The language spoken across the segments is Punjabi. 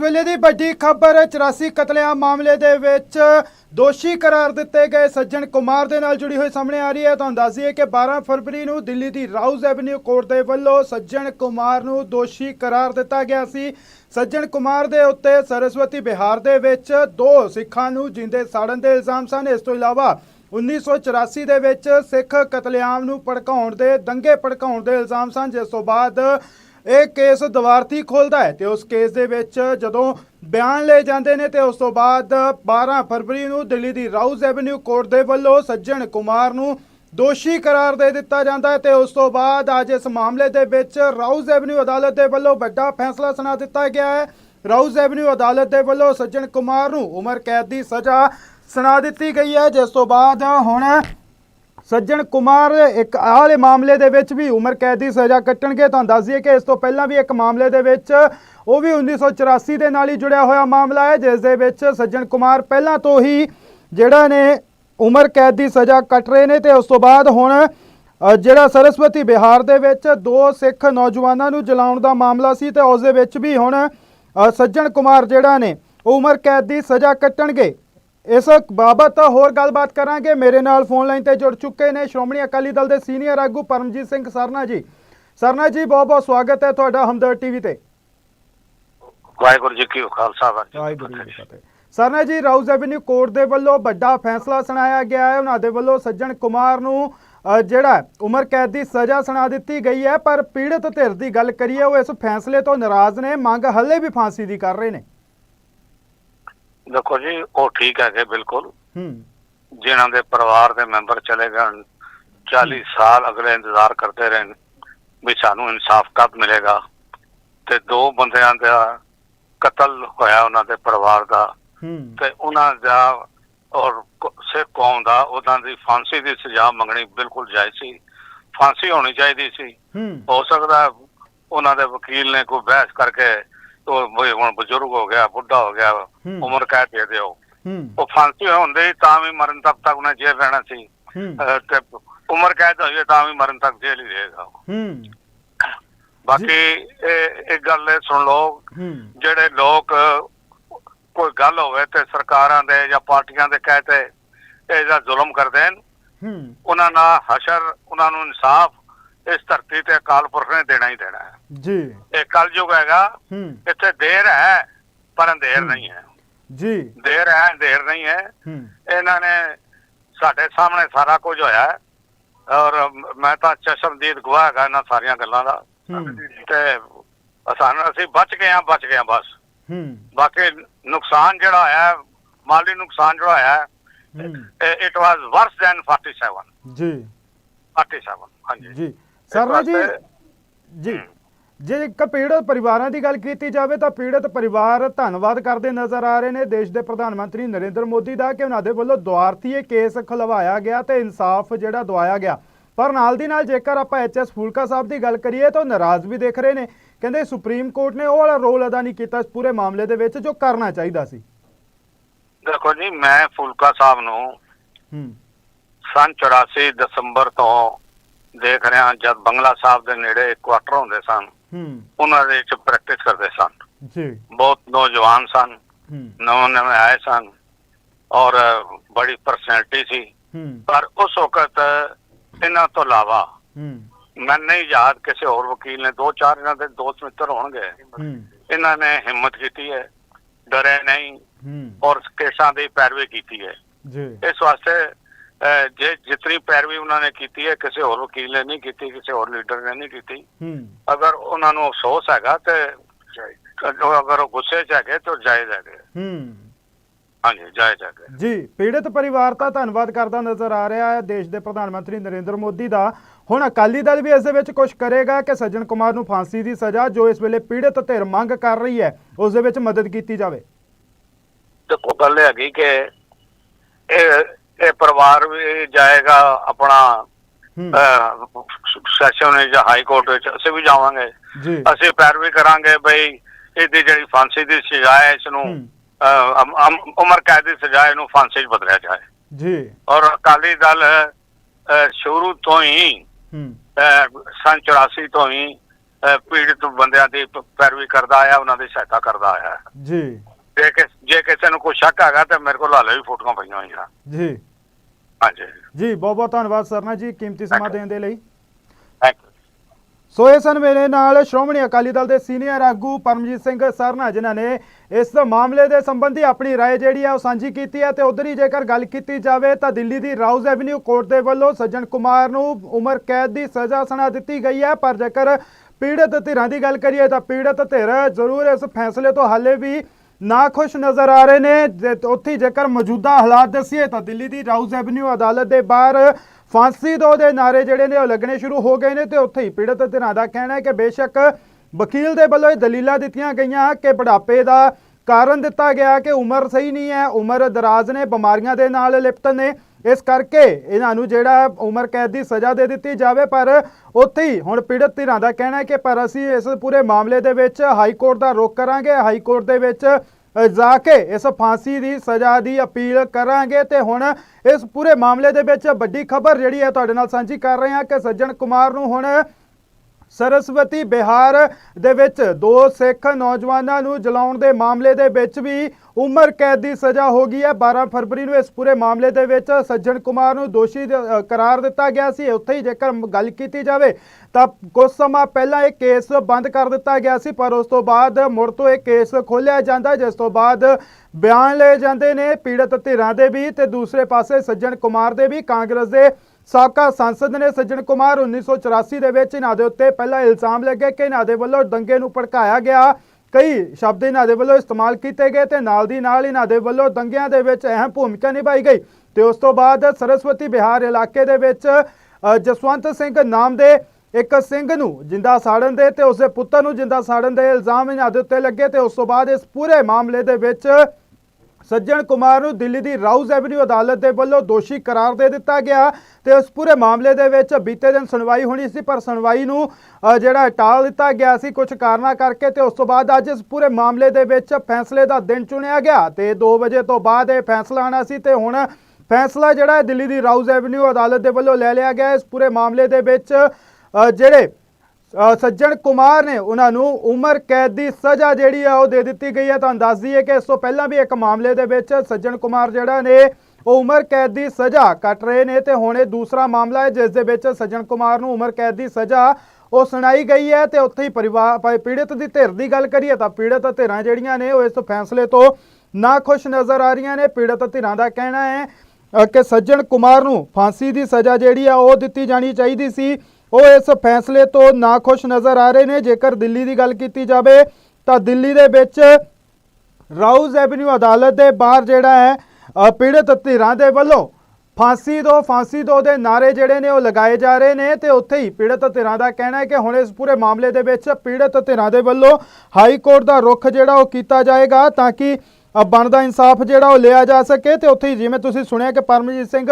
ਇਸ ਵੇਲੇ ਦੀ ਵੱਡੀ ਖਬਰ 84 ਕਤਲੇਆਮ ਮਾਮਲੇ ਦੇ ਵਿੱਚ ਦੋਸ਼ੀ ਕਰਾਰ ਦਿੱਤੇ ਗਏ ਸੱਜਣ ਕੁਮਾਰ ਦੇ ਨਾਲ ਜੁੜੀ ਹੋਈ ਸਾਹਮਣੇ ਆ ਰਹੀ ਹੈ। ਤੁਹਾਨੂੰ ਦੱਸ ਦਈਏ ਕਿ 12 ਫਰਵਰੀ ਨੂੰ ਦਿੱਲੀ ਦੀ ਰਾਉਜ਼ ਐਵਨਿਊ ਕੋਰਟ ਦੇ ਵੱਲੋਂ ਸੱਜਣ ਕੁਮਾਰ ਨੂੰ ਦੋਸ਼ੀ ਕਰਾਰ ਦਿੱਤਾ ਗਿਆ ਸੀ। ਸੱਜਣ ਕੁਮਾਰ ਦੇ ਉੱਤੇ ਸਰਸਵਤੀ ਬਿਹਾਰ ਦੇ ਵਿੱਚ ਦੋ ਸਿੱਖਾਂ ਨੂੰ ਜਿੰਦੇ ਸਾੜਨ ਦੇ ਇਲਜ਼ਾਮ ਸਨ। ਇਸ ਤੋਂ ਇਲਾਵਾ 1984 ਦੇ ਵਿੱਚ ਸਿੱਖ ਕਤਲੇਆਮ ਨੂੰ ਭੜਕਾਉਣ ਦੇ, ਦੰਗੇ ਭੜਕਾਉਣ ਦੇ ਇਲਜ਼ਾਮ ਸਨ। ਜਿਸ ਤੋਂ ਬਾਅਦ ਇਹ ਕੇਸ ਦਵਾਰਤੀ ਖੋਲਦਾ ਹੈ ਤੇ ਉਸ ਕੇਸ ਦੇ ਵਿੱਚ ਜਦੋਂ ਬਿਆਨ ਲਏ ਜਾਂਦੇ ਨੇ ਤੇ ਉਸ ਤੋਂ ਬਾਅਦ 12 ਫਰਵਰੀ ਨੂੰ ਦਿੱਲੀ ਦੀ ਰਾਉਜ਼ ਐਵਨਿਊ ਕੋਰਟ ਦੇ ਵੱਲੋਂ ਸੱਜਣ ਕੁਮਾਰ ਨੂੰ ਦੋਸ਼ੀ ਕਰਾਰ ਦੇ ਦਿੱਤਾ ਜਾਂਦਾ ਹੈ ਤੇ ਉਸ ਤੋਂ ਬਾਅਦ ਅੱਜ ਇਸ ਮਾਮਲੇ ਦੇ ਵਿੱਚ ਰਾਉਜ਼ ਐਵਨਿਊ ਅਦਾਲਤ ਦੇ ਵੱਲੋਂ ਵੱਡਾ ਫੈਸਲਾ ਸੁਣਾ ਦਿੱਤਾ ਗਿਆ ਹੈ। ਰਾਉਜ਼ ਐਵਨਿਊ ਅਦਾਲਤ ਦੇ ਵੱਲੋਂ ਸੱਜਣ ਕੁਮਾਰ ਨੂੰ ਉਮਰ ਕੈਦ ਦੀ ਸਜ਼ਾ ਸੁਣਾ ਦਿੱਤੀ ਗਈ ਹੈ, ਜਿਸ ਤੋਂ ਬਾਅਦ ਹੁਣ ਸੱਜਣ ਕੁਮਾਰ, ਇੱਕ ਆਲੇ ਮਾਮਲੇ ਦੇ ਵਿੱਚ ਵੀ ਉਮਰ ਕੈਦ ਦੀ ਸਜ਼ਾ ਕੱਟਣਗੇ। ਤੁਹਾਨੂੰ ਦੱਸ ਦਈਏ ਕਿ ਇਸ ਤੋਂ ਪਹਿਲਾਂ ਵੀ ਇੱਕ ਮਾਮਲੇ ਦੇ ਵਿੱਚ ਉਹ ਵੀ 1984 ਦੇ ਨਾਲ ਹੀ ਜੁੜਿਆ ਹੋਇਆ ਮਾਮਲਾ ਹੈ, ਜਿਸ ਦੇ ਵਿੱਚ ਸੱਜਣ ਕੁਮਾਰ ਪਹਿਲਾਂ ਤੋਂ ਹੀ ਜਿਹੜਾ ਨੇ ਉਮਰ ਕੈਦ ਦੀ ਸਜ਼ਾ ਕੱਟ ਰਹੇ ਨੇ ਤੇ ਉਸ ਤੋਂ ਬਾਅਦ ਹੁਣ ਜਿਹੜਾ ਸਰਸਵਤੀ ਬਿਹਾਰ ਦੇ ਵਿੱਚ ਦੋ ਸਿੱਖ ਨੌਜਵਾਨਾਂ ਨੂੰ ਜਲਾਉਣ ਦਾ ਮਾਮਲਾ ਸੀ ਤੇ ਉਸ ਦੇ ਵਿੱਚ ਵੀ ਹੁਣ ਸੱਜਣ ਕੁਮਾਰ ਜਿਹੜਾ ਨੇ ਉਹ ਉਮਰ ਕੈਦ ਦੀ ਸਜ਼ਾ ਕੱਟਣਗੇ। ਇਸ ਬਾਬਤ ਹੋਰ ਗੱਲਬਾਤ ਕਰਾਂਗੇ। ਮੇਰੇ ਨਾਲ ਫੋਨ ਲਾਈਨ ਤੇ ਜੁੜ ਚੁੱਕੇ ਨੇ ਸ਼੍ਰੋਮਣੀ ਅਕਾਲੀ ਦਲ ਦੇ ਸੀਨੀਅਰ ਆਗੂ ਪਰਮਜੀਤ ਸਿੰਘ ਸਰਨਾ ਜੀ। ਸਰਨਾ ਜੀ ਬਹੁਤ ਬਹੁਤ ਸਵਾਗਤ ਹੈ ਤੁਹਾਡਾ ਹਮਦਰ ਟੀਵੀ ਤੇ। ਵਾਹਿਗੁਰੂ ਜੀ ਕੀ ਖਾਲਸਾ ਵਾਹਿਗੁਰੂ ਜੀ ਕੀ ਫਤਿਹ। ਸਰਨਾ ਜੀ ਰਾਉਜ਼ ਐਵਨਿਊ ਕੋਰਟ ਦੇ ਵੱਲੋਂ ਵੱਡਾ ਫੈਸਲਾ ਸੁਣਾਇਆ ਗਿਆ ਹੈ। ਉਹਨਾਂ ਦੇ ਵੱਲੋਂ ਸੱਜਣ ਕੁਮਾਰ ਨੂੰ ਜਿਹੜਾ ਉਮਰ ਕੈਦ ਦੀ ਸਜ਼ਾ ਸੁਣਾ ਦਿੱਤੀ ਗਈ ਹੈ। ਪਰ ਪੀੜਤ ਧਿਰ ਦੀ ਗੱਲ ਕਰੀਏ ਉਹ ਇਸ ਫੈਸਲੇ ਤੋਂ ਨਾਰਾਜ਼ ਨੇ। ਮੰਗ ਹੱਲੇ ਵੀ ਫਾਂਸੀ ਦੀ ਕਰ ਰਹੇ ਨੇ। ਦੇਖੋ ਜੀ ਉਹ ਠੀਕ ਹੈਗੇ ਬਿਲਕੁਲ। ਹੂੰ। ਜਿਨ੍ਹਾਂ ਦੇ ਪਰਿਵਾਰ ਦੇ ਮੈਂਬਰ ਚਲੇ ਗਏ 40 ਸਾਲ ਅਗਲੇ ਇੰਤਜ਼ਾਰ ਕਰਦੇ ਰਹੇ ਨੇ ਵੀ ਸਾਨੂੰ ਇਨਸਾਫ ਕਦ ਮਿਲੇਗਾ। ਤੇ ਦੋ ਬੰਦਿਆਂ ਦਾ ਕਤਲ ਹੋਇਆ ਉਹਨਾਂ ਦੇ ਪਰਿਵਾਰ ਦਾ। ਹੂੰ। ਤੇ ਉਹਨਾਂ ਦਾ ਔਰ ਸਿੱਖ ਕੌਮ ਦਾ ਉਹਨਾਂ ਦੀ ਫਾਂਸੀ ਦੀ ਸਜ਼ਾ ਮੰਗਣੀ ਬਿਲਕੁਲ ਜਾਇਜ਼ ਸੀ। ਫਾਂਸੀ ਹੋਣੀ ਚਾਹੀਦੀ ਸੀ। ਹੂੰ ਸਕਦਾ ਉਹਨਾਂ ਦੇ ਵਕੀਲ ਨੇ ਕੋਈ ਬਹਿਸ ਕਰਕੇ ਉਹ ਵੀ ਹੁਣ ਬਜ਼ੁਰਗ ਹੋ ਗਿਆ ਬੁੱਢਾ ਹੋ ਗਿਆ ਹੂੰ। ਉਮਰ ਕੈਦ ਦੇ ਦਿਓ। ਹੂੰ। ਉਹ ਫਾਂਸੀ ਹੁੰਦੇ ਹੀ ਤਾਂ ਵੀ ਮਰਨ ਤੱਕ ਤੱਕ ਉਹਨੇ ਜੇਲ੍ਹ ਰਹਿਣਾ ਸੀ। ਹੂੰ। ਅਹ ਤੇ ਉਮਰ ਕੈਦ ਹੋਈ ਹੈ ਤਾਂ ਵੀ ਮਰਨ ਤੱਕ ਜੇਲ੍ਹ ਹੀ ਰਹੇਗਾ ਹੂੰ। ਬਾਕੀ ਇਹ ਇੱਕ ਗੱਲ ਇਹ ਸੁਣ ਲਓ ਹੂੰ। ਜਿਹੜੇ ਲੋਕ ਕੋਈ ਗੱਲ ਹੋਵੇ ਤੇ ਸਰਕਾਰਾਂ ਦੇ ਜਾਂ ਪਾਰਟੀਆਂ ਦੇ ਕਹਤੇ ਇਹ ਜਿਹੜਾ ਜ਼ੁਲਮ ਕਰਦੇ ਨੇ ਹੂੰ। ਉਹਨਾਂ ਨਾਲ ਹਸ਼ਰ ਉਹਨਾਂ ਨੂੰ ਇਨਸਾਫ ਇਸ ਧਰਤੀ ਤੇ ਅਕਾਲ ਪੁਰਖ ਨੇ ਦੇਣਾ ਹੀ ਦੇਣਾ ਹੈ। ਜੀ। ਇਹ ਕਲਯੁਗ ਹੈਗਾ। ਹੂੰ। ਇੱਥੇ ਦੇਰ ਹੈ ਪਰ ਅੰਧੇਰ। ਨਹੀਂ ਹੈ। ਜੀ। ਦੇਰ ਹੈ ਅੰਧੇਰ ਨਹੀਂ ਹੈ। ਇਹਨਾਂ ਨੇ ਸਾਡੇ ਸਾਹਮਣੇ ਸਾਰਾ ਕੁਝ ਹੋਇਆ ਹੈ। ਔਰ ਮੈਂ ਤਾਂ ਚਸ਼ਮਦੀਦ ਗਵਾਹ ਹੈਗਾ ਇਹਨਾਂ ਸਾਰੀਆਂ ਗੱਲਾਂ ਦਾ। ਤੇ ਸਾਨੂੰ ਅਸੀਂ ਬਚ ਗਏ ਹਾਂ ਬਚ ਗਏ ਹਾਂ ਬਸ। ਹੂੰ। ਬਾਕੀ ਨੁਕਸਾਨ ਜਿਹੜਾ ਹੋਇਆ ਮਾਲੀ ਨੁਕਸਾਨ ਜਿਹੜਾ ਹੋਇਆ ਇਟ ਵਾਸ ਵਰਸ ਦੈਨ 47 ਜੀ। 47 ਹਾਂਜੀ। ਜੀ। ਸਰਨਾ ਜੀ। ਜੀ। ਜੇ ਇੱਕ ਪੀੜਤ ਪਰਿਵਾਰਾਂ ਦੀ ਗੱਲ ਕੀਤੀ ਜਾਵੇ ਤਾਂ ਪੀੜਤ ਪਰਿਵਾਰ ਧੰਨਵਾਦ ਕਰਦੇ ਨਜ਼ਰ ਆ ਰਹੇ ਨੇ। ਦੇਸ਼ ਦੇ ਪ੍ਰਧਾਨ ਮੰਤਰੀ ਨਰਿੰਦਰ ਮੋਦੀ ਦਾ ਕਿ ਉਹਨਾਂ ਦੇ ਵੱਲੋਂ ਦੁਆਰਤੀ ਇਹ ਕੇਸ ਖਲਵਾਇਆ ਗਿਆ ਤੇ ਇਨਸਾਫ ਜਿਹੜਾ ਦਵਾਇਆ ਗਿਆ। ਪਰ ਨਾਲ ਦੀ ਨਾਲ ਜੇਕਰ ਆਪਾਂ ਐਚਐਸ ਫੂਲਕਾ ਸਾਹਿਬ ਦੀ ਗੱਲ ਕਰੀਏ ਤਾਂ ਨਾਰਾਜ਼ ਵੀ ਦਿਖ ਰਹੇ ਨੇ। ਕਹਿੰਦੇ ਸੁਪਰੀਮ ਕੋਰਟ ਨੇ ਉਹ ਵਾਲਾ ਰੋਲ ਅਦਾ ਨਹੀਂ ਕੀਤਾ ਇਸ ਪੂਰੇ ਮਾਮਲੇ ਦੇ ਵਿੱਚ ਜੋ ਕਰਨਾ ਚਾਹੀਦਾ ਸੀ। ਦੇਖੋ ਜੀ ਮੈਂ ਫੁਲਕਾ ਸਾਹਿਬ ਨੂੰ ਹੂੰ। ਸਨ 84 ਦਸੰਬਰ ਤੋਂ ਦੇਖ ਰਿਹਾ ਜਦ ਬੰਗਲਾ ਸਾਹਿਬ ਦੇ ਨੇੜੇ ਕੁਆਟਰ ਹੁੰਦੇ ਸਨ। ਹੂੰ। ਉਹਨਾਂ ਦੇ ਵਿੱਚ ਪ੍ਰੈਕਟਿਸ ਕਰਦੇ ਸਨ। ਜੀ। ਬਹੁਤ ਨੌਜਵਾਨ ਸਨ। ਨਵੇਂ ਨਵੇਂ ਆਏ ਸਨ ਔਰ ਬੜੀ ਪਰਸਨੈਲਿਟੀ ਸੀ। ਪਰ ਉਸ ਵਕਤ ਇਹਨਾਂ ਤੋਂ ਇਲਾਵਾ ਮੈਂ ਨਹੀਂ ਯਾਦ ਕਿਸੇ ਹੋਰ ਵਕੀਲ ਨੇ ਦੋ ਚਾਰ ਇਹਨਾਂ ਦੇ ਦੋਸਤ ਮਿੱਤਰ ਹੋਣਗੇ। ਇਹਨਾਂ ਨੇ ਹਿੰਮਤ ਕੀਤੀ ਹੈ ਡਰੇ ਨਹੀਂ ਔਰ ਕੇਸਾਂ ਦੀ ਪੈਰਵੀ ਕੀਤੀ ਹੈ। ਜੀ। ਇਸ ਵਾਸਤੇ ਜੇ ਜਿਤਨੀ ਪੈਰਵੀ ਉਹਨਾਂ ਨੇ ਕੀਤੀ ਹੈ ਕਿਸੇ ਹੋਰ ਵਕੀਲ ਨੇ ਨਹੀਂ ਕੀਤੀ ਕਿਸੇ ਹੋਰ ਲੀਡਰ ਨੇ ਨਹੀਂ ਕੀਤੀ। ਅਗਰ ਉਹਨਾਂ ਨੂੰ ਅਫਸੋਸ ਹੈਗਾ ਤੇ ਅਗਰ ਉਹ ਗੁੱਸੇ 'ਚ ਹੈਗੇ ਤਾਂ ਜਾਇਜ਼ ਹੈਗੇ। ਹੂੰ। ਹਾਂਜੀ ਜਾਇਜ਼ ਹੈਗੇ। ਜੀ ਪੀੜਤ ਪਰਿਵਾਰ ਦਾ ਧੰਨਵਾਦ ਕਰਦਾ ਨਜ਼ਰ ਆ ਰਿਹਾ ਹੈ। ਦੇਸ਼ ਦੇ ਪ੍ਰਧਾਨ ਮੰਤਰੀ ਨਰਿੰਦਰ ਮੋਦੀ ਦਾ ਹੁਣ ਅਕਾਲੀ ਦਲ ਵੀ ਇਸ ਦੇ ਵਿੱਚ ਕੁਝ ਕਰੇਗਾ ਕਿ ਸੱਜਣ ਕੁਮਾਰ ਨੂੰ ਫਾਂਸੀ ਦੀ ਸਜ਼ਾ ਜੋ ਇਸ ਵੇਲੇ ਪੀੜਤ ਧਿਰ ਮੰਗ ਕਰ ਰਹੀ ਹੈ ਉਸ ਦੇ ਵਿੱਚ ਮਦਦ ਕੀਤੀ ਜਾਵੇ। ਦੇਖੋ ਗੱਲ ਹੈਗੀ ਕਿ ਪਰਿਵਾਰ ਵੀ ਜਾਏਗਾ ਆਪਣਾ ਸੈਸ਼ਨ ਜਾਂ ਹਾਈ ਕੋਰਟ ਵਿੱਚ ਅਸੀਂ ਵੀ ਜਾਵਾਂਗੇ। ਅਸੀਂ ਪੈਰਵੀ ਕਰਾਂਗੇ ਬਈ ਇਹਦੀ ਜਿਹੜੀ ਫਾਂਸੀ ਦੀ ਸਜ਼ਾ ਹੈ ਇਸ ਨੂੰ ਉਮਰ ਕੈਦ ਦੀ ਸਜ਼ਾ ਇਹਨੂੰ ਫਾਂਸੀ 'ਚ ਬਦਲਿਆ ਜਾਏ। ਜੀ। ਔਰ ਅਕਾਲੀ ਦਲ ਸ਼ੁਰੂ ਤੋਂ ਹੀ ਸੰਨ 84 ਤੋਂ ਹੀ ਪੀੜਤ ਬੰਦਿਆਂ ਦੀ ਪੈਰਵੀ ਕਰਦਾ ਆਇਆ ਉਹਨਾਂ ਦੀ ਸਹਾਇਤਾ ਕਰਦਾ ਆਇਆ। ਜੀ। ਜੇ ਕਿਸੇ ਨੂੰ ਕੋਈ ਸ਼ੱਕ ਹੈਗਾ ਤੇ ਮੇਰੇ ਕੋਲ ਹਾਲੇ ਵੀ ਫੋਟੋਆਂ ਪਈਆਂ ਹੋਈਆਂ। ਜੀ। ਹਾਂਜੀ ਜੀ ਬਹੁਤ ਬਹੁਤ ਧੰਨਵਾਦ ਸਰਨਾ ਜੀ ਕੀਮਤੀ ਸਮਾਂ Thank you. ਦੇਣ ਦੇ ਲਈ ਥੈਂਕ ਯੂ ਸੋ ਇਹ ਸਨ ਮੇਰੇ ਨਾਲ ਸ਼੍ਰੋਮਣੀ ਅਕਾਲੀ ਦਲ ਦੇ ਸੀਨੀਅਰ ਆਗੂ ਪਰਮਜੀਤ ਸਿੰਘ ਸਰਨਾ ਜਿਨ੍ਹਾਂ ਨੇ ਇਸ ਮਾਮਲੇ ਦੇ ਸੰਬੰਧੀ ਆਪਣੀ رائے ਜਿਹੜੀ ਹੈ ਉਹ ਸਾਂਝੀ ਕੀਤੀ ਹੈ ਤੇ ਉਧਰ ਹੀ ਜੇਕਰ ਗੱਲ ਕੀਤੀ ਜਾਵੇ ਤਾਂ ਦਿੱਲੀ ਦੀ ਰਾਉਜ਼ ਐਵਨਿਊ ਕੋਰਟ ਦੇ ਵੱਲੋਂ ਸੱਜਣ ਕੁਮਾਰ ਨੂੰ ਉਮਰ ਕੈਦ ਦੀ ਸਜ਼ਾ ਸੁਣਾ ਦਿੱਤੀ ਗਈ ਹੈ ਪਰ ਜੇਕਰ ਪੀੜਤ ਧਿਰਾਂ ਦੀ ਗੱਲ ਕਰੀਏ ਤਾਂ ਪੀੜਤ ਧਿਰ ਜ਼ਰੂਰ ਇਸ ਫੈਸਲੇ ਤੋਂ ਹਾਲੇ ਵੀ ਨਾ ਖੁਸ਼ ਨਜ਼ਰ ਆ ਰਹੇ ਨੇ। ਜੇ ਉੱਥੇ ਜੇਕਰ ਮੌਜੂਦਾ ਹਾਲਾਤ ਦੱਸੀਏ ਤਾਂ ਦਿੱਲੀ ਦੀ ਰਾਉਜ਼ ਐਵਨਿਊ ਅਦਾਲਤ ਦੇ ਬਾਹਰ ਫਾਂਸੀ ਦੋ ਦੇ ਨਾਰੇ ਜਿਹੜੇ ਨੇ ਉਹ ਲੱਗਣੇ ਸ਼ੁਰੂ ਹੋ ਗਏ ਨੇ ਤੇ ਉੱਥੇ ਹੀ ਪੀੜਤ ਧਿਰਾਂ ਦਾ ਕਹਿਣਾ ਹੈ ਕਿ ਬੇਸ਼ੱਕ ਵਕੀਲ ਦੇ ਵੱਲੋਂ ਇਹ ਦਲੀਲਾਂ ਦਿੱਤੀਆਂ ਗਈਆਂ ਕਿ ਬੁਢਾਪੇ ਦਾ ਕਾਰਨ ਦਿੱਤਾ ਗਿਆ ਕਿ ਉਮਰ ਸਹੀ ਨਹੀਂ ਹੈ, ਉਮਰ ਦਰਾਜ਼ ਨੇ, ਬਿਮਾਰੀਆਂ ਦੇ ਨਾਲ ਲਿਪਤ ਨੇ। ਇਸ ਕਰਕੇ ਇਹਨਾਂ ਨੂੰ ਜਿਹੜਾ ਉਮਰ ਕੈਦ ਦੀ ਸਜ਼ਾ ਦੇ ਦਿੱਤੀ ਜਾਵੇ, ਪਰ ਉੱਥੇ ਹੀ ਹੁਣ ਪੀੜਤ ਧਿਰਾਂ ਦਾ ਕਹਿਣਾ ਹੈ ਕਿ ਪਰ ਅਸੀਂ ਇਸ ਪੂਰੇ ਮਾਮਲੇ ਦੇ ਵਿੱਚ ਹਾਈ ਕੋਰਟ ਦਾ ਰੁਖ ਕਰਾਂਗੇ, ਹਾਈ ਕੋਰਟ ਦੇ ਵਿੱਚ ਜਾ ਕੇ ਇਸ ਫਾਂਸੀ ਦੀ ਸਜ਼ਾ ਦੀ ਅਪੀਲ ਕਰਾਂਗੇ ਤੇ ਹੁਣ ਇਸ ਪੂਰੇ ਮਾਮਲੇ ਦੇ ਵਿੱਚ ਵੱਡੀ ਖਬਰ ਜਿਹੜੀ ਹੈ ਤੁਹਾਡੇ ਨਾਲ ਸਾਂਝੀ ਕਰ ਰਹੇ ਹਾਂ ਕਿ ਸੱਜਣ ਕੁਮਾਰ ਨੂੰ ਹੁਣ ਸਰਸਵਤੀ ਬਿਹਾਰ ਦੇ ਵਿੱਚ ਦੋ ਸਿੱਖ ਨੌਜਵਾਨਾਂ ਨੂੰ ਜਲਾਉਣ ਦੇ ਮਾਮਲੇ ਦੇ ਵਿੱਚ ਵੀ ਉਮਰ ਕੈਦ ਦੀ ਸਜ਼ਾ ਹੋ ਗਈ ਹੈ। 12 ਫਰਵਰੀ ਨੂੰ ਇਸ ਪੂਰੇ ਮਾਮਲੇ ਦੇ ਵਿੱਚ ਸੱਜਣ ਕੁਮਾਰ ਨੂੰ ਦੋਸ਼ੀ ਕਰਾਰ ਦਿੱਤਾ ਗਿਆ ਸੀ। ਉੱਥੇ ਹੀ ਜੇਕਰ ਗੱਲ ਕੀਤੀ ਜਾਵੇ ਤਾਂ ਕੁਝ ਸਮਾਂ ਪਹਿਲਾਂ ਇਹ ਕੇਸ ਬੰਦ ਕਰ ਦਿੱਤਾ ਗਿਆ ਸੀ, ਪਰ ਉਸ ਤੋਂ ਬਾਅਦ ਮੁੜ ਤੋਂ ਇਹ ਕੇਸ ਖੋਲ੍ਹਿਆ ਜਾਂਦਾ, ਜਿਸ ਤੋਂ ਬਾਅਦ ਬਿਆਨ ਲਏ ਜਾਂਦੇ ਨੇ ਪੀੜਤ ਧਿਰਾਂ ਦੇ ਵੀ ਤੇ ਦੂਸਰੇ ਪਾਸੇ ਸੱਜਣ ਕੁਮਾਰ ਦੇ ਵੀ। ਕਾਂਗਰਸ ਦੇ ਸਾਬਕਾ ਸੰਸਦ ਨੇ ਸੱਜਣ ਕੁਮਾਰ 1984 ਦੇ ਵਿੱਚ ਇਹਨਾਂ ਦੇ ਉੱਤੇ ਪਹਿਲਾ ਇਲਜ਼ਾਮ ਲੱਗੇ ਕਿ ਇਹਨਾਂ ਦੇ ਵੱਲੋਂ ਦੰਗੇ ਨੂੰ ਭੜਕਾਇਆ ਗਿਆ। ਕਈ ਸ਼ਬਦ ਇਹਨਾਂ ਦੇ ਵੱਲੋਂ ਇਸਤੇਮਾਲ ਕੀਤੇ ਗਏ ਤੇ ਨਾਲ ਦੀ ਨਾਲ ਇਹਨਾਂ ਦੇ ਵੱਲੋਂ ਦੰਗਿਆਂ ਦੇ ਵਿੱਚ ਅਹਿਮ ਭੂਮਿਕਾ ਨਿਭਾਈ ਗਈ। ਤੇ ਉਸ ਤੋਂ ਬਾਅਦ ਸਰਸਵਤੀ ਬਿਹਾਰ ਇਲਾਕੇ ਦੇ ਵਿੱਚ ਜਸਵੰਤ ਸਿੰਘ ਨਾਮ ਦੇ ਇੱਕ ਸਿੰਘ ਨੂੰ ਜਿੰਦਾ ਸਾੜਨ ਦੇ ਤੇ ਉਸਦੇ ਪੁੱਤਰ ਨੂੰ ਜਿੰਦਾ ਸਾੜਨ ਦੇ ਇਲਜ਼ਾਮ ਇਹਨਾਂ ਦੇ ਉੱਤੇ ਲੱਗੇ ਤੇ ਉਸ ਤੋਂ ਬਾਅਦ ਇਸ ਪੂਰੇ ਮਾਮਲੇ ਦੇ ਵਿੱਚ ਸੱਜਣ ਕੁਮਾਰ ਨੂੰ ਦਿੱਲੀ ਦੀ ਰਾਊਜ਼ ਐਵਨਿਊ ਅਦਾਲਤ ਦੇ ਵੱਲੋਂ ਦੋਸ਼ੀ ਕਰਾਰ ਦੇ ਦਿੱਤਾ ਗਿਆ ਤੇ ਉਸ ਪੂਰੇ ਮਾਮਲੇ ਦੇ ਵਿੱਚ ਬੀਤੇ ਦਿਨ ਸੁਣਵਾਈ ਹੋਣੀ ਸੀ, ਪਰ ਸੁਣਵਾਈ ਨੂੰ ਜਿਹੜਾ ਟਾਲ ਦਿੱਤਾ ਗਿਆ ਸੀ ਕੁਝ ਕਾਰਨਾਂ ਕਰਕੇ ਤੇ ਉਸ ਤੋਂ ਬਾਅਦ ਅੱਜ ਇਸ ਪੂਰੇ ਮਾਮਲੇ ਦੇ ਵਿੱਚ ਫੈਸਲੇ ਦਾ ਦਿਨ ਚੁਣਿਆ ਗਿਆ ਤੇ 2 ਵਜੇ ਤੋਂ ਬਾਅਦ ਇਹ ਫੈਸਲਾ ਆਣਾ ਸੀ ਤੇ ਹੁਣ ਫੈਸਲਾ ਜਿਹੜਾ ਦਿੱਲੀ ਦੀ ਰਾਊਜ਼ ਐਵਨਿਊ ਅਦਾਲਤ ਦੇ ਵੱਲੋਂ ਲੈ ਲਿਆ ਗਿਆ। ਇਸ ਪੂਰੇ ਮਾਮਲੇ ਦੇ ਵਿੱਚ ਜਿਹੜੇ ਸੱਜਣ ਕੁਮਾਰ ਨੇ ਉਹਨਾਂ ਨੂੰ ਉਮਰ ਕੈਦ ਦੀ ਸਜ਼ਾ ਜਿਹੜੀ ਆ ਉਹ ਦੇ ਦਿੱਤੀ ਗਈ ਹੈ। ਤੁਹਾਨੂੰ ਦੱਸ ਦਈਏ ਕਿ ਇਸ ਤੋਂ ਪਹਿਲਾਂ ਵੀ ਇੱਕ ਮਾਮਲੇ ਦੇ ਵਿੱਚ ਸੱਜਣ ਕੁਮਾਰ ਜਿਹੜਾ ਨੇ, ਉਹ ਉਮਰ ਕੈਦ ਦੀ ਸਜ਼ਾ ਕੱਟ ਰਹੇ ਨੇ ਤੇ ਹੁਣ ਇਹ ਦੂਸਰਾ ਮਾਮਲਾ ਹੈ, ਜਿਸ ਦੇ ਵਿੱਚ ਸੱਜਣ ਕੁਮਾਰ ਨੂੰ ਉਮਰ ਕੈਦ ਦੀ ਸਜ਼ਾ ਉਹ ਸੁਣਾਈ ਗਈ ਹੈ ਤੇ ਉੱਥੇ ਹੀ ਪਰਿਵਾਰ ਪ- ਪੀੜਤ ਦੀ ਧਿਰ ਦੀ ਗੱਲ ਕਰੀਏ ਤਾਂ ਪੀੜਤ ਧਿਰਾਂ ਜਿਹੜੀਆਂ ਨੇ ਉਹ ਇਸ ਫੈਸਲੇ ਤੋਂ ਨਾ ਖੁਸ਼ ਨਜ਼ਰ ਆ ਰਹੀਆਂ ਨੇ। ਪੀੜਤ ਧਿਰਾਂ ਦਾ ਕਹਿਣਾ ਹੈ ਕਿ ਸੱਜਣ ਕੁਮਾਰ ਨੂੰ ਫਾਂਸੀ ਦੀ ਸਜ਼ਾ ਜਿਹੜੀ ਆ ਉਹ ਦਿੱਤੀ ਜਾਣੀ ਚਾਹੀਦੀ ਸੀ। ਉਹ ਇਸ ਫੈਸਲੇ ਤੋਂ ਨਾਖੁਸ਼ ਨਜ਼ਰ ਆ ਰਹੇ ਨੇ। ਜੇਕਰ ਦਿੱਲੀ ਦੀ ਗੱਲ ਕੀਤੀ ਜਾਵੇ, ਤਾਂ ਦਿੱਲੀ ਦੇ ਵਿੱਚ ਰਾਉਜ਼ ਐਵਨਿਊ ਅਦਾਲਤ ਦੇ ਬਾਹਰ ਜਿਹੜਾ ਹੈ ਪੀੜਤ ਧਿਰਾਂ ਦੇ ਵੱਲੋਂ ਫਾਂਸੀ ਦੋ ਫਾਂਸੀ ਦੋ ਦੇ ਨਾਰੇ ਜਿਹੜੇ ਨੇ ਉਹ ਲਗਾਏ ਜਾ ਰਹੇ ਨੇ ਤੇ ਉੱਥੇ ਹੀ ਪੀੜਤ ਧਿਰਾਂ ਦਾ ਕਹਿਣਾ ਹੈ ਕਿ ਹੁਣ ਇਸ ਪੂਰੇ ਮਾਮਲੇ ਦੇ ਵਿੱਚ ਪੀੜਤ ਧਿਰਾਂ ਦੇ ਵੱਲੋਂ ਹਾਈ ਕੋਰਟ ਦਾ ਰੁਖ ਜਿਹੜਾ ਉਹ ਕੀਤਾ ਜਾਏਗਾ ਤਾਂ ਕਿ ਬਣਦਾ ਇਨਸਾਫ ਜਿਹੜਾ ਉਹ ਲਿਆ ਜਾ ਸਕੇ ਤੇ ਉੱਥੇ ਹੀ ਜਿਵੇਂ ਤੁਸੀਂ ਸੁਣਿਆ ਕਿ ਪਰਮਜੀਤ ਸਿੰਘ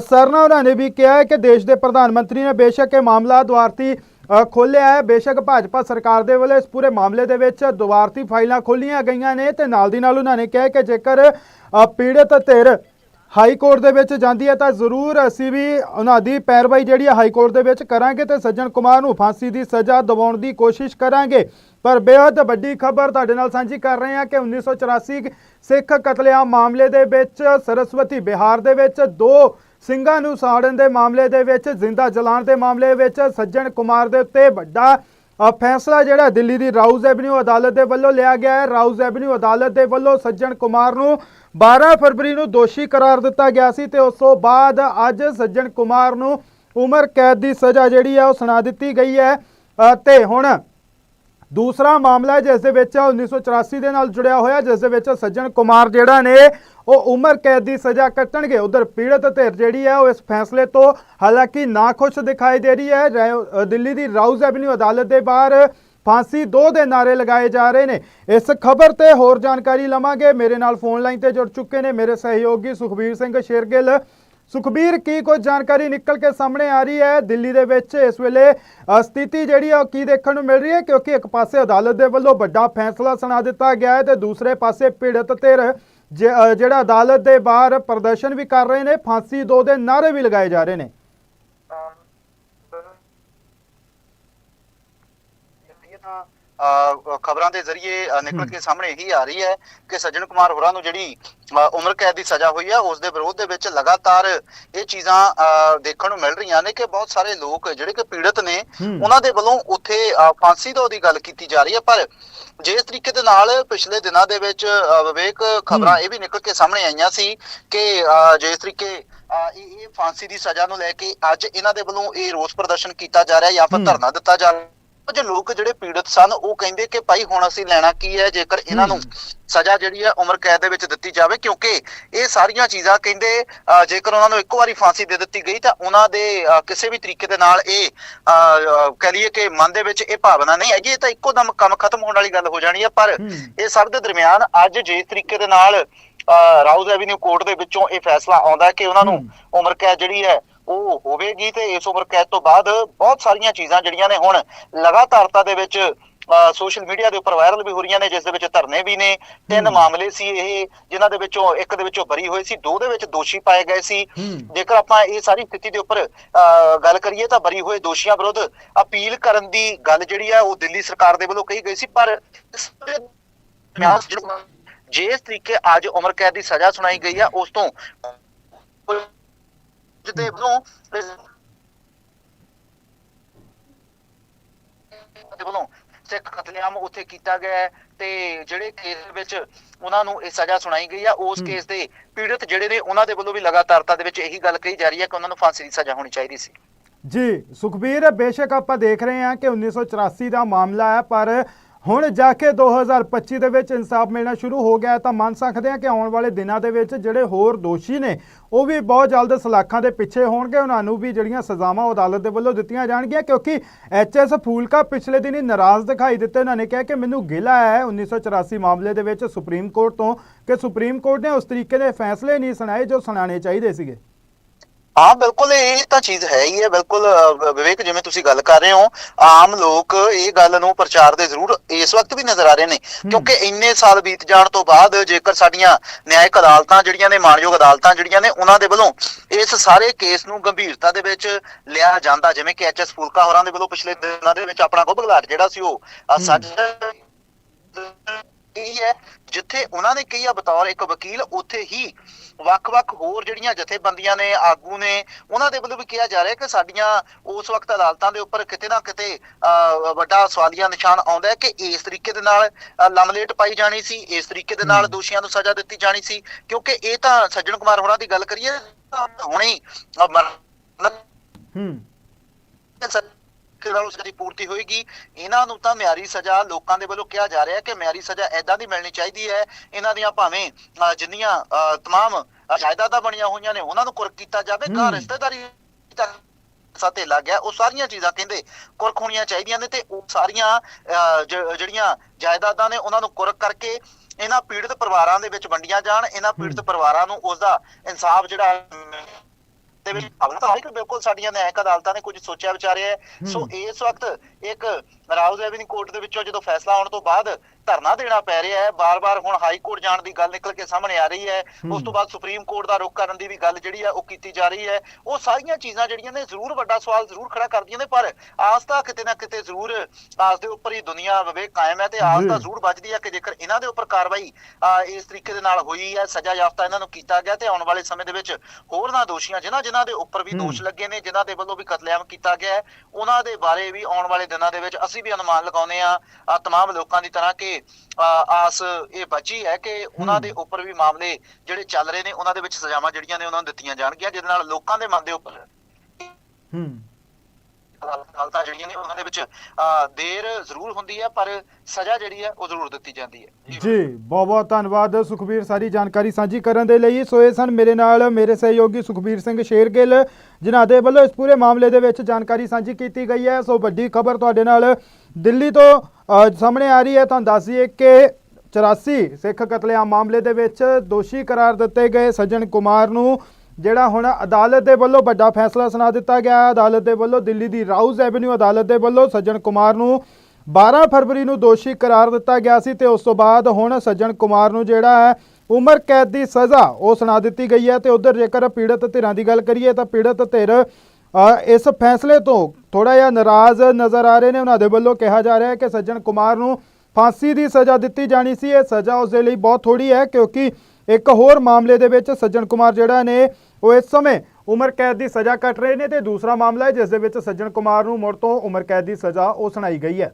ਸਰਨਾ ਉਹਨਾਂ ਨੇ ਵੀ ਕਿਹਾ ਹੈ ਕਿ ਦੇਸ਼ ਦੇ ਪ੍ਰਧਾਨ ਮੰਤਰੀ ਨੇ ਬੇਸ਼ੱਕ ਇਹ ਮਾਮਲਾ ਦੁਆਰਤੀ ਅ, ਖੋਲ੍ਹਿਆ ਹੈ। ਬੇਸ਼ੱਕ ਭਾਜਪਾ ਸਰਕਾਰ ਦੇ ਵੱਲੋਂ ਇਸ ਪੂਰੇ ਮਾਮਲੇ ਦੇ ਵਿੱਚ ਦੁਆਰਤੀ ਫਾਈਲਾਂ ਖੋਲੀਆਂ ਗਈਆਂ ਨੇ ਤੇ ਨਾਲ ਦੀ ਨਾਲ ਉਹਨਾਂ ਨੇ ਕਿਹਾ ਕਿ ਜੇਕਰ ਪੀੜਤ ਧਿਰ ਹਾਈ ਕੋਰਟ ਦੇ ਵਿੱਚ ਜਾਂਦੀ ਹੈ ਤਾਂ ਜ਼ਰੂਰ ਅਸੀਂ ਵੀ ਉਹਨਾਂ ਦੀ ਪੈਰਵਾਈ ਜਿਹੜੀ ਹੈ ਹਾਈ ਕੋਰਟ ਦੇ ਵਿੱਚ ਕਰਾਂਗੇ ਤੇ ਸੱਜਣ ਕੁਮਾਰ ਨੂੰ ਫਾਂਸੀ ਦੀ ਸਜ਼ਾ ਦਿਵਾਉਣ ਦੀ ਕੋਸ਼ਿਸ਼ ਕਰਾਂਗੇ। ਪਰ ਬੇहद ਵੱਡੀ ਖਬਰ ਤੁਹਾਡੇ ਨਾਲ ਸਾਂਝੀ ਕਰ ਰਹੇ ਹਾਂ ਕਿ 1984 ਸਿੱਖ ਕਤਲੇਆਮ ਮਾਮਲੇ ਦੇ ਵਿੱਚ ਸਰਸਵਤੀ ਬਿਹਾਰ ਦੇ ਵਿੱਚ ਦੋ ਸਿੰਘਾਂ ਨੂੰ ਸਾੜਨ ਦੇ ਮਾਮਲੇ ਦੇ ਵਿੱਚ ਜ਼ਿੰਦਾ ਜਲਾਉਣ ਦੇ ਮਾਮਲੇ ਵਿੱਚ ਸੱਜਣ ਕੁਮਾਰ ਦੇ ਉੱਤੇ ਵੱਡਾ ਫੈਸਲਾ ਜਿਹੜਾ ਦਿੱਲੀ ਦੀ ਰਾਉਜ਼ ਐਵਨਿਊ ਅਦਾਲਤ ਦੇ ਵੱਲੋਂ ਲਿਆ ਗਿਆ ਹੈ। ਰਾਉਜ਼ ਐਵਨਿਊ ਅਦਾਲਤ ਦੇ ਵੱਲੋਂ ਸੱਜਣ ਕੁਮਾਰ ਨੂੰ 12 ਫਰਵਰੀ ਨੂੰ ਦੋਸ਼ੀ ਕਰਾਰ ਦਿੱਤਾ ਗਿਆ ਸੀ ਤੇ ਉਸ ਤੋਂ ਬਾਅਦ ਅੱਜ ਸੱਜਣ ਕੁਮਾਰ ਨੂੰ ਉਮਰ ਕੈਦ ਦੀ ਸਜ਼ਾ ਜਿਹੜੀ ਹੈ ਉਹ ਸੁਣਾ ਦਿੱਤੀ ਗਈ ਹੈ। ਅ, ਤੇ ਹੁਣ ਦੂਸਰਾ ਮਾਮਲਾ ਹੈ ਜਿਸ ਦੇ ਵਿੱਚ 1984 ਦੇ ਨਾਲ ਜੁੜਿਆ ਹੋਇਆ, ਜਿਸ ਦੇ ਵਿੱਚ ਸੱਜਣ ਕੁਮਾਰ ਜਿਹੜਾ ਨੇ, ਉਹ ਉਮਰ ਕੈਦ ਦੀ ਸਜ਼ਾ ਕੱਟਣਗੇ। ਉਧਰ ਪੀੜਤ ਧਿਰ ਜਿਹੜੀ ਹੈ, ਉਹ ਇਸ ਫੈਸਲੇ ਤੋਂ ਹਾਲਾਂਕਿ ਨਾਖੁਸ਼ ਦਿਖਾਈ ਦੇ ਰਹੀ ਹੈ। ਰੈ- ਦਿੱਲੀ ਦੀ ਰਾਉਜ਼ ਐਵਨਿਊ ਅਦਾਲਤ ਦੇ ਬਾਹਰ ਫਾਂਸੀ ਦੋ ਦੇ ਨਾਰੇ ਲਗਾਏ ਜਾ ਰਹੇ ਨੇ। ਇਸ ਖਬਰ ਤੇ ਹੋਰ ਜਾਣਕਾਰੀ ਲਵਾਂਗੇ। ਮੇਰੇ ਨਾਲ ਫੋਨ ਲਾਈਨ ਤੇ ਜੁੜ ਚੁੱਕੇ ਨੇ ਮੇਰੇ ਸਹਿਯੋਗੀ ਸੁਖਬੀਰ ਸਿੰਘ ਸ਼ੇਰਗਿੱਲ। ਸੁਖਬੀਰ, ਕੀ ਕੁਝ ਜਾਣਕਾਰੀ ਨਿਕਲ ਕੇ ਸਾਹਮਣੇ ਆ ਰਹੀ ਹੈ? ਦਿੱਲੀ ਦੇ ਵਿੱਚ ਇਸ ਵੇਲੇ ਸਥਿਤੀ ਜਿਹੜੀ ਆ, ਉਹ ਕੀ ਦੇਖਣ ਨੂੰ ਮਿਲ ਰਹੀ ਹੈ? ਕਿਉਂਕਿ ਇੱਕ ਪਾਸੇ ਅਦਾਲਤ ਦੇ ਵੱਲੋਂ ਵੱਡਾ ਫੈਸਲਾ ਸੁਣਾ ਦਿੱਤਾ ਗਿਆ ਹੈ ਤੇ ਦੂਸਰੇ ਪਾਸੇ ਪੀੜਤ ਧਿਰ ਜਿਹੜਾ ਅਦਾਲਤ ਦੇ ਬਾਹਰ ਪ੍ਰਦਰਸ਼ਨ ਵੀ ਕਰ ਰਹੇ ਨੇ, ਫਾਂਸੀ ਦੋ ਦੇ ਨਾਰੇ ਵੀ ਲਗਾਏ ਜਾ ਰਹੇ ਨੇ। ਖਬਰਾਂ ਦੇ ਜ਼ਰੀਏ ਨਿਕਲ ਕੇ ਸਾਹਮਣੇ ਇਹੀ ਆ ਰਹੀ ਹੈ ਕਿ ਸੱਜਣ ਕੁਮਾਰ ਹੋਰਾਂ ਨੂੰ ਜਿਹੜੀ ਉਮਰ ਕੈਦ ਦੀ ਸਜ਼ਾ ਹੋਈ ਹੈ ਉਸ ਦੇ ਵਿਰੋਧ ਦੇ ਵਿੱਚ ਲਗਾਤਾਰ ਇਹ ਚੀਜ਼ਾਂ ਦੇਖਣ ਨੂੰ ਮਿਲ ਰਹੀਆਂ ਨੇ ਕਿ ਬਹੁਤ ਸਾਰੇ ਲੋਕ ਜਿਹੜੇ ਕਿ ਪੀੜਤ ਨੇ। ਉਹਨਾਂ ਦੇ ਵੱਲੋਂ ਉੱਥੇ ਫਾਂਸੀ ਤੋਂ ਦੀ ਗੱਲ ਕੀਤੀ ਜਾ ਰਹੀ ਹੈ ਪਰ ਜਿਸ ਤਰੀਕੇ ਦੇ ਨਾਲ ਪਿਛਲੇ ਦਿਨਾਂ ਦੇ ਵਿੱਚ ਵਿਵੇਕ ਖਬਰਾਂ ਇਹ ਵੀ ਨਿਕਲ ਕੇ ਸਾਹਮਣੇ ਆਈਆਂ ਸੀ ਕਿ ਜਿਸ ਤਰੀਕੇ ਇਹ ਫਾਂਸੀ ਦੀ ਸਜ਼ਾ ਨੂੰ ਲੈ ਕੇ ਅੱਜ ਇਹਨਾਂ ਦੇ ਵੱਲੋਂ ਇਹ ਰੋਸ ਪ੍ਰਦਰਸ਼ਨ ਕੀਤਾ ਜਾ ਰਿਹਾ ਜਾਂ ਫਿਰ। ਧਰਨਾ ਦਿੱਤਾ ਜਾ ਰਿਹਾ ਕੁਝ ਲੋਕ ਜਿਹੜੇ ਪੀੜਤ ਸਨ ਉਹ ਕਹਿੰਦੇ ਕਿ ਭਾਈ ਹੁਣ ਅਸੀਂ ਲੈਣਾ ਕੀ ਹੈ ਜੇਕਰ ਇਹਨਾਂ ਨੂੰ। ਸਜ਼ਾ ਜਿਹੜੀ ਹੈ ਉਮਰ ਕੈਦ ਦੇ ਵਿੱਚ ਦਿੱਤੀ ਜਾਵੇ ਕਿਉਂਕਿ ਇਹ ਸਾਰੀਆਂ ਚੀਜ਼ਾਂ ਕਹਿੰਦੇ ਜੇਕਰ ਉਹਨਾਂ ਨੂੰ ਇੱਕ ਵਾਰੀ ਫਾਂਸੀ ਦੇ ਦਿੱਤੀ ਗਈ ਤਾਂ ਉਹਨਾਂ ਦੇ ਕਿਸੇ ਵੀ ਤਰੀਕੇ ਦੇ ਨਾਲ ਇਹ ਕਹਿ ਲਈਏ ਕਿ ਮਨ ਦੇ ਵਿੱਚ ਇਹ ਭਾਵਨਾ ਨਹੀਂ ਹੈਗੀ ਇਹ ਤਾਂ ਇੱਕੋ ਦਮ ਕੰਮ ਖਤਮ ਹੋਣ ਵਾਲੀ ਗੱਲ ਹੋ ਜਾਣੀ ਹੈ ਪਰ। ਇਹ ਸਭ ਦੇ ਦਰਮਿਆਨ ਅੱਜ ਜਿਸ ਤਰੀਕੇ ਦੇ ਨਾਲ ਰਾਉਜ਼ ਐਵੀਨਿਊ ਕੋਰਟ ਦੇ ਵਿੱਚੋਂ ਇਹ ਫੈਸਲਾ ਆਉਂਦਾ ਕਿ ਉਹਨਾਂ ਨੂੰ। ਉਮਰ ਕੈਦ ਜਿਹੜੀ ਹੈ ਉਹ ਹੋਵੇਗੀ ਤੇ ਇਸ ਉਮਰ ਕੈਦ ਤੋਂ ਬਾਅਦ ਬਹੁਤ ਸਾਰੀਆਂ ਚੀਜ਼ਾਂ ਜਿਹੜੀਆਂ ਨੇ ਹੁਣ ਲਗਾਤਾਰਤਾ ਦੇ ਵਿੱਚ ਸੋਸ਼ਲ ਮੀਡੀਆ ਦੇ ਉੱਪਰ ਵਾਇਰਲ ਵੀ ਹੋ ਰਹੀਆਂ ਨੇ ਜਿਸ ਦੇ ਵਿੱਚ ਧਰਨੇ ਵੀ ਨੇ ਤਿੰਨ। ਮਾਮਲੇ ਸੀ ਇਹ ਜਿਨ੍ਹਾਂ ਦੇ ਵਿੱਚੋਂ ਇੱਕ ਦੇ ਵਿੱਚੋਂ ਬਰੀ ਹੋਏ ਸੀ ਦੋ ਦੇ ਵਿੱਚ ਦੋਸ਼ੀ ਪਾਏ ਗਏ ਸੀ। ਜੇਕਰ ਆਪਾਂ ਇਹ ਸਾਰੀ ਸਥਿਤੀ ਦੇ ਉੱਪਰ ਗੱਲ ਕਰੀਏ ਤਾਂ ਬਰੀ ਹੋਏ ਦੋਸ਼ੀਆਂ ਵਿਰੁੱਧ ਅਪੀਲ ਕਰਨ ਦੀ ਗੱਲ ਜਿਹੜੀ ਹੈ ਉਹ ਦਿੱਲੀ ਸਰਕਾਰ ਦੇ ਵੱਲੋਂ ਕਹੀ ਗਈ ਸੀ ਪਰ ਜਿਸ ਤਰੀਕੇ ਅੱਜ ਉਮਰ ਕੈਦ ਦੀ ਸਜ਼ਾ ਸੁਣਾਈ ਗਈ ਹੈ ਉਸ ਤੋਂ ਜਿਹਦੇ ਵੱਲੋਂ ਦੇ ਵੱਲੋਂ ਸਿੱਖ ਕਤਲੇਆਮ ਉੱਥੇ ਕੀਤਾ ਗਿਆ ਹੈ ਤੇ ਜਿਹੜੇ ਕੇਸ ਦੇ ਵਿੱਚ ਉਹਨਾਂ ਨੂੰ ਇਹ ਸਜ਼ਾ ਸੁਣਾਈ ਗਈ ਆ ਉਸ। ਕੇਸ ਦੇ ਪੀੜਤ ਜਿਹੜੇ ਨੇ ਉਹਨਾਂ ਦੇ ਵੱਲੋਂ ਵੀ ਲਗਾਤਾਰਤਾ ਦੇ ਵਿੱਚ ਇਹੀ ਗੱਲ ਕਹੀ ਜਾ ਰਹੀ ਹੈ ਕਿ ਉਹਨਾਂ ਨੂੰ ਫਾਂਸੀ ਦੀ ਸਜ਼ਾ ਹੋਣੀ ਚਾਹੀਦੀ ਸੀ ਜੀ ਸੁਖਬੀਰ ਬੇਸ਼ੱਕ ਆਪਾਂ ਦੇਖ ਰਹੇ ਹਾਂ ਕਿ 1984 ਦਾ ਮਾਮਲਾ ਹੈ ਪਰ ਹੁਣ ਜਾ ਕੇ 2025 ਦੇ ਵਿੱਚ ਇਨਸਾਫ ਮਿਲਣਾ ਸ਼ੁਰੂ ਹੋ ਗਿਆ ਤਾਂ ਮੰਨ ਸਕਦੇ ਹਾਂ ਕਿ ਆਉਣ ਵਾਲੇ ਦਿਨਾਂ ਦੇ ਵਿੱਚ ਜਿਹੜੇ ਹੋਰ ਦੋਸ਼ੀ ਨੇ, ਉਹ ਵੀ ਬਹੁਤ ਜਲਦ ਸਲਾਖਾਂ ਦੇ ਪਿੱਛੇ ਹੋਣਗੇ। ਉਹਨਾਂ ਨੂੰ ਵੀ ਜਿਹੜੀਆਂ ਸਜ਼ਾਵਾਂ ਉਹ ਅਦਾਲਤ ਦੇ ਵੱਲੋਂ ਦਿੱਤੀਆਂ ਜਾਣਗੀਆਂ, ਕਿਉਂਕਿ ਐਚਐਸ ਫੂਲਕਾ ਪਿਛਲੇ ਦਿਨ ਹੀ ਨਾਰਾਜ਼ ਦਿਖਾਈ ਦਿੱਤੇ। ਉਹਨਾਂ ਨੇ ਕਿਹਾ ਕਿ ਮੈਨੂੰ ਗਿਲਾ ਹੈ 1984 ਮਾਮਲੇ ਦੇ ਵਿੱਚ ਸੁਪਰੀਮ ਕੋਰਟ ਤੋਂ, ਕਿ ਸੁਪਰੀਮ ਕੋਰਟ ਨੇ ਉਸ ਤਰੀਕੇ ਦੇ ਫੈਸਲੇ ਨਹੀਂ ਸੁਣਾਏ ਜੋ ਸੁਣਾਣੇ ਚਾਹੀਦੇ ਸੀਗੇ। ਹਾਂ ਬਿਲਕੁਲ ਇਹ ਤਾਂ ਚੀਜ਼ ਹੈ ਹੀ ਹੈ ਬਿਲਕੁਲ ਵਿਵੇਕ ਜਿਵੇਂ ਤੁਸੀਂ ਗੱਲ ਕਰ ਰਹੇ ਹੋ ਆਮ ਲੋਕ ਇਹ ਗੱਲ ਨੂੰ ਪ੍ਰਚਾਰ ਦੇ ਜ਼ਰੂਰ ਇਸ ਵਕਤ ਵੀ ਨਜ਼ਰ ਆ ਰਹੇ ਨੇ ਕਿਉਂਕਿ ਇੰਨੇ ਸਾਲ ਬੀਤ ਜਾਣ ਤੋਂ ਬਾਅਦ ਜੇਕਰ ਸਾਡੀਆਂ ਨਿਆਇਕ ਅਦਾਲਤਾਂ ਜਿਹੜੀਆਂ ਨੇ ਮਾਣਯੋਗ ਅਦਾਲਤਾਂ ਜਿਹੜੀਆਂ ਨੇ ਉਹਨਾਂ ਦੇ ਵੱਲੋਂ ਇਸ ਸਾਰੇ ਕੇਸ ਨੂੰ ਗੰਭੀਰਤਾ ਦੇ ਵਿੱਚ ਲਿਆ ਜਾਂਦਾ ਜਿਵੇਂ ਕਿ ਐਚਐਸ ਫੂਲਕਾ ਹੋਰਾਂ ਦੇ ਵੱਲੋਂ ਪਿਛਲੇ ਦਿਨਾਂ ਦੇ ਵਿੱਚ ਆਪਣਾ ਗੁਬਗਲਾਟ ਜਿਹੜਾ ਸੀ ਉਹ ਅ, ਇਹ ਹੈ? ਜਿੱਥੇ ਉਹਨਾਂ ਨੇ ਕਹੀ ਆ ਬਤੌਰ ਇੱਕ ਵਕੀਲ ਉੱਥੇ ਹੀ ਵੱਖ-ਵੱਖ ਹੋਰ ਜਿਹੜੀਆਂ ਜਥੇਬੰਦੀਆਂ ਨੇ ਆਗੂ ਨੇ ਉਹਨਾਂ ਦੇ ਵੱਲੋਂ ਵੀ ਕਿਹਾ ਜਾ ਰਿਹਾ ਕਿ ਸਾਡੀਆਂ ਉਸ ਵਕਤ ਅਦਾਲਤਾਂ ਦੇ ਉੱਪਰ ਕਿਤੇ ਨਾ ਕਿਤੇ ਵੱਡਾ ਸਵਾਲੀਆ ਨਿਸ਼ਾਨ ਆਉਂਦਾ ਹੈ ਕਿ ਇਸ ਤਰੀਕੇ ਦੇ ਨਾਲ ਲਮਲੇਟ ਪਾਈ ਜਾਣੀ ਸੀ ਇਸ ਤਰੀਕੇ ਦੇ ਨਾਲ। ਦੋਸ਼ੀਆਂ ਨੂੰ ਸਜ਼ਾ ਦਿੱਤੀ ਜਾਣੀ ਸੀ। ਕਿਉਂਕਿ ਇਹ ਤਾਂ ਸੱਜਣ ਕੁਮਾਰ ਹੋਰਾਂ ਦੀ ਗੱਲ ਕਰੀਏ ਹੁਣੇ ਹੀ। ਸਜ਼ਾ ਨਾਲ ਉਸ ਦੀ ਪੂਰਤੀ ਹੋਏਗੀ। ਇਹਨਾਂ ਨੂੰ ਤਾਂ ਮਿਆਰੀ ਸਜ਼ਾ ਲੋਕਾਂ ਦੇ ਵੱਲੋਂ ਕਿਹਾ ਜਾ ਰਿਹਾ ਕਿ ਮਿਆਰੀ ਸਜ਼ਾ ਐਦਾਂ ਦੀ ਮਿਲਣੀ ਚਾਹੀਦੀ ਹੈ। ਇਹਨਾਂ ਦੀਆਂ ਭਾਵੇਂ ਜਿੰਨੀਆਂ ਅਹ, ਜਾਇਦਾਦਾਂ ਬਣੀਆਂ ਹੋਈਆਂ ਨੇ ਉਹਨਾਂ ਨੂੰ ਕੁਰਕ ਕੀਤਾ ਜਾਵੇ। ਘਰ। ਰਿਸ਼ਤੇਦਾਰੀ ਤੱਕ ਸਾਤੇ ਲੱਗ ਗਿਆ। ਉਹ ਸਾਰੀਆਂ ਚੀਜ਼ਾਂ ਕਹਿੰਦੇ ਕੁਰਕ ਹੋਣੀਆਂ ਚਾਹੀਦੀਆਂ ਨੇ ਤੇ ਉਹ ਸਾਰੀਆਂ ਜਿਹੜੀਆਂ ਜਾਇਦਾਦਾਂ ਨੇ ਉਹਨਾਂ ਨੂੰ ਕੁਰਕ ਕਰਕੇ ਇਹਨਾਂ ਪੀੜਤ ਪਰਿਵਾਰਾਂ ਦੇ ਵਿੱਚ ਵੰਡੀਆਂ ਜਾਣ। ਇਹਨਾਂ ਪੀੜਤ। ਪਰਿਵਾਰਾਂ ਨੂੰ ਉਸ ਦਾ ਇਨਸਾਫ ਜਿਹੜਾ ਦੇ ਵਿੱਚ ਭਾਵਨਾ ਤਾਂ ਹੈ ਕਿ ਬਿਲਕੁਲ ਸਾਡੀਆਂ ਨਿਆਇਕ ਅਦਾਲਤਾਂ ਨੇ ਕੁਝ ਸੋਚਿਆ ਵਿਚਾਰਿਆ। ਸੋ। ਇਸ ਵਕਤ ਇੱਕ ਰਾਉਜ਼ ਐਵਨਿਊ ਕੋਰਟ ਦੇ ਵਿੱਚੋਂ ਜਦੋਂ ਫੈਸਲਾ ਆਉਣ ਤੋਂ ਬਾਅਦ ਧਰਨਾ ਦੇਣਾ ਪੈ ਰਿਹਾ ਹੈ ਬਾਰ-ਬਾਰ ਹੁਣ ਹਾਈ ਕੋਰਟ ਜਾਣ ਦੀ ਗੱਲ ਨਿਕਲ ਕੇ ਸਾਹਮਣੇ ਆ ਰਹੀ ਹੈ। ਉਸ ਤੋਂ ਬਾਅਦ ਸੁਪਰੀਮ ਕੋਰਟ ਦਾ ਰੁਖ ਕਰਨ ਦੀ ਵੀ ਗੱਲ ਜਿਹੜੀ ਹੈ ਉਹ ਕੀਤੀ ਜਾ ਰਹੀ ਹੈ ਉਹ ਸਾਰੀਆਂ ਚੀਜ਼ਾਂ ਜਿਹੜੀਆਂ ਨੇ ਜ਼ਰੂਰ ਵੱਡਾ ਸਵਾਲ ਜ਼ਰੂਰ ਖੜਾ ਕਰਦੀਆਂ ਨੇ ਪਰ ਆਸ ਤਾਂ ਕਿਤੇ ਨਾ ਕਿਤੇ ਜ਼ਰੂਰ ਆਸ ਦੇ ਉੱਪਰ ਹੀ ਦੁਨੀਆ ਵਿਵੇਕ ਕਾਇਮ ਹੈ ਤੇ ਆਸ। ਤਾਂ ਜ਼ਰੂਰ ਵੱਜਦੀ ਹੈ ਕਿ ਜੇਕਰ ਇਹਨਾਂ ਦੇ ਉੱਪਰ ਕਾਰਵਾਈ ਇਸ ਤਰੀਕੇ ਦੇ ਨਾਲ ਹੋਈ ਹੈ ਸਜ਼ਾ ਯਾਫਤਾ ਇਹਨਾਂ ਨੂੰ ਕੀਤਾ ਗਿਆ ਤੇ ਆਉਣ ਵਾਲੇ ਸਮੇਂ ਦੇ ਵਿੱਚ ਹੋਰਨਾਂ ਦੋਸ਼ੀਆਂ ਜਿਨ੍ਹਾਂ ਜਿਨ੍ਹਾਂ ਦੇ ਉੱਪਰ ਵੀ। ਦੋਸ਼ ਲੱਗੇ ਨੇ ਜਿਨ੍ਹਾਂ ਦੇ ਵੱਲੋਂ ਵੀ ਕਤਲੇਆਮ ਕੀਤਾ ਗਿਆ ਹੈ ਉਹਨਾਂ ਦੇ ਬਾਰੇ ਵੀ ਆਉਣ ਵਾਲੇ ਦਿਨਾਂ ਦੇ ਵਿੱਚ ਅਸੀਂ ਵੀ ਅਨੁਮਾਨ ਲਗਾਉਂਦੇ ਆ ਤਮਾਮ ਲੋਕਾਂ ਦੀ ਤਰ੍ਹਾਂ ਕਿ ਆਸ ਇਹ ਬਚੀ ਹੈ ਕਿ ਉਹਨਾਂ। ਦੇ ਉੱਪਰ ਵੀ ਮਾਮਲੇ ਜਿਹੜੇ ਚੱਲ ਰਹੇ ਨੇ ਉਹਨਾਂ ਦੇ ਵਿੱਚ ਸਜ਼ਾਵਾਂ ਜਿਹੜੀਆਂ ਨੇ ਉਹਨਾਂ ਨੂੰ ਦਿੱਤੀਆਂ ਜਾਣਗੀਆਂ ਜਿਹਦੇ ਨਾਲ ਲੋਕਾਂ ਦੇ ਮਨ ਦੇ ਉੱਪਰ ਹੂੰ। ਅਦਾਲਤਾਂ ਜਿਹੜੀਆਂ ਨੇ ਉਹਨਾਂ ਦੇ ਵਿੱਚ ਦੇਰ ਜ਼ਰੂਰ ਹੁੰਦੀ ਹੈ ਪਰ ਸਜ਼ਾ ਜਿਹੜੀ ਹੈ ਉਹ ਜ਼ਰੂਰ ਦਿੱਤੀ ਜਾਂਦੀ ਹੈ। ਜੀ। ਬਹੁਤ ਬਹੁਤ ਧੰਨਵਾਦ ਸੁਖਬੀਰ ਸਾਰੀ ਜਾਣਕਾਰੀ ਸਾਂਝੀ ਕਰਨ ਦੇ ਲਈ। ਸੋ ਇਹ ਸਨ ਮੇਰੇ ਨਾਲ ਮੇਰੇ ਸਹਿਯੋਗੀ ਸੁਖਬੀਰ ਸਿੰਘ ਸ਼ੇਰਗਿੱਲ ਜਿਨ੍ਹਾਂ ਦੇ ਵੱਲੋਂ ਇਸ ਪੂਰੇ ਮਾਮਲੇ ਦੇ ਵਿੱਚ ਜਾਣਕਾਰੀ ਸਾਂਝੀ ਕੀਤੀ ਗਈ ਹੈ। ਸੋ ਵੱਡੀ ਖਬਰ ਤੁਹਾਡੇ ਨਾਲ ਦਿੱਲੀ ਤੋਂ ਸਾਹਮਣੇ ਆ ਰਹੀ ਹੈ, ਤੁਹਾਨੂੰ ਦੱਸ ਦਈਏ ਕਿ 84 ਸਿੱਖ ਕਤਲੇਆਮ ਮਾਮਲੇ ਦੇ ਵਿੱਚ ਦੋਸ਼ੀ ਕਰਾਰ ਦਿੱਤੇ ਗਏ ਸੱਜਣ ਕੁਮਾਰ ਨੂੰ, ਜਿਹੜਾ ਹੁਣ ਅਦਾਲਤ ਦੇ ਵੱਲੋਂ ਵੱਡਾ ਫੈਸਲਾ ਸੁਣਾ ਦਿੱਤਾ ਗਿਆ ਅਦਾਲਤ ਦੇ ਵੱਲੋਂ ਦਿੱਲੀ ਦੀ ਰਾਊਜ਼ ਐਵਨਿਊ ਅਦਾਲਤ ਦੇ ਵੱਲੋਂ ਸੱਜਣ ਕੁਮਾਰ ਨੂੰ 12 ਫਰਵਰੀ ਨੂੰ ਦੋਸ਼ੀ ਕਰਾਰ ਦਿੱਤਾ ਗਿਆ ਸੀ ਤੇ ਉਸ ਤੋਂ ਬਾਅਦ ਹੁਣ ਸੱਜਣ ਕੁਮਾਰ ਨੂੰ ਜਿਹੜਾ ਹੈ, ਉਮਰ ਕੈਦ ਦੀ ਸਜ਼ਾ ਉਹ ਸੁਣਾ ਦਿੱਤੀ ਗਈ ਹੈ। ਤੇ ਉਧਰ ਜੇਕਰ ਪੀੜਤ ਧਿਰਾਂ ਦੀ ਗੱਲ ਕਰੀਏ ਤਾਂ ਪੀੜਤ ਧਿਰ ਇਸ ਫੈਸਲੇ ਤੋਂ ਥੋੜਾ ਜਿਹਾ ਨਾਰਾਜ਼ ਨਜ਼ਰ ਆ ਰਹੇ ਨੇ। ਉਹਨਾਂ ਦੇ ਵੱਲੋਂ ਕਿਹਾ ਜਾ ਰਿਹਾ ਹੈ ਕਿ ਸੱਜਣ ਕੁਮਾਰ ਨੂੰ ਫਾਂਸੀ ਦੀ ਸਜ਼ਾ ਦਿੱਤੀ ਜਾਣੀ ਸੀ। ਇਹ ਸਜ਼ਾ ਉਸ ਦੇ ਲਈ ਬਹੁਤ ਥੋੜੀ ਹੈ ਕਿਉਂਕਿ ਇੱਕ ਹੋਰ ਮਾਮਲੇ ਦੇ ਵਿੱਚ ਸੱਜਣ ਕੁਮਾਰ ਜਿਹੜਾ ਨੇ, ਉਹ ਇਸ ਸਮੇਂ ਉਮਰ ਕੈਦ ਦੀ ਸਜ਼ਾ ਕੱਟ ਰਹੇ ਨੇ ਤੇ ਦੂਸਰਾ ਮਾਮਲਾ ਹੈ ਜਿਸ ਦੇ ਵਿੱਚ ਸੱਜਣ ਕੁਮਾਰ ਨੂੰ ਮੁੜ ਤੋਂ ਉਮਰ ਕੈਦ ਦੀ ਸਜ਼ਾ ਉਹ ਸੁਣਾਈ ਗਈ ਹੈ।